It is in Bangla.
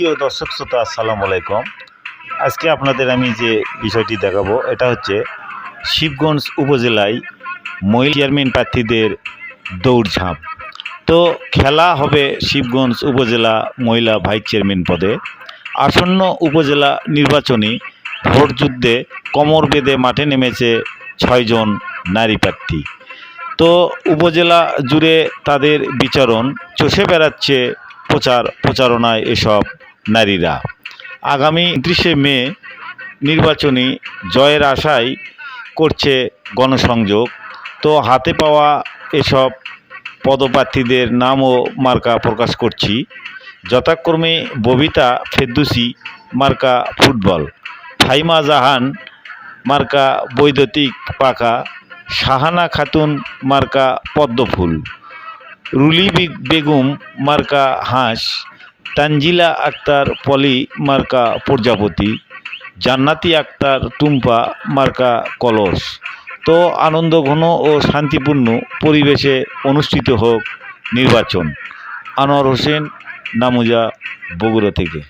প্রিয় দর্শক শ্রোতা, আসসালামু আলাইকুম। আজকে আপনাদের আমি যে বিষয়টি দেখাবো, এটা হচ্ছে শিবগঞ্জ উপজেলায় মহিলা চেয়ারম্যান প্রার্থীদের দৌড়ঝাঁপ। তো খেলা হবে শিবগঞ্জ উপজেলা মহিলা ভাইস চেয়ারম্যান পদে। আসন্ন উপজেলা নির্বাচনী ভোট যুদ্ধে কোমর বেঁধে মাঠে নেমেছে ছয়জন নারী প্রার্থী। তো উপজেলা জুড়ে তাদের বিচরণ, চষে বেড়াচ্ছে প্রচার প্রচারণায় এসব নারীরা। আগামী ত্রিশে মে নির্বাচনী জয়ের আশায় করছে গণসংযোগ। তো হাতে পাওয়া এসব পদপ্রার্থীদের নাম ও মার্কা প্রকাশ করছি। যথাক্রমে ববিতা ফেদ্দুসি মার্কা ফুটবল। ফাইমা জাহান, মার্কা বৈদ্যুতিক পাকা শাহানা খাতুন, মার্কা পদ্মফুল। রুলি বেগম, মার্কা হাঁস। তানজিলা আক্তার পলি মার্কা প্রজাপতি, জান্নাতি আক্তার টুম্পা মার্কা কলস। তো আনন্দঘন ও শান্তিপূর্ণ পরিবেশে অনুষ্ঠিত হোক নির্বাচন। আনোয়ার হোসেন, নামুজা, বগুড়া থেকে।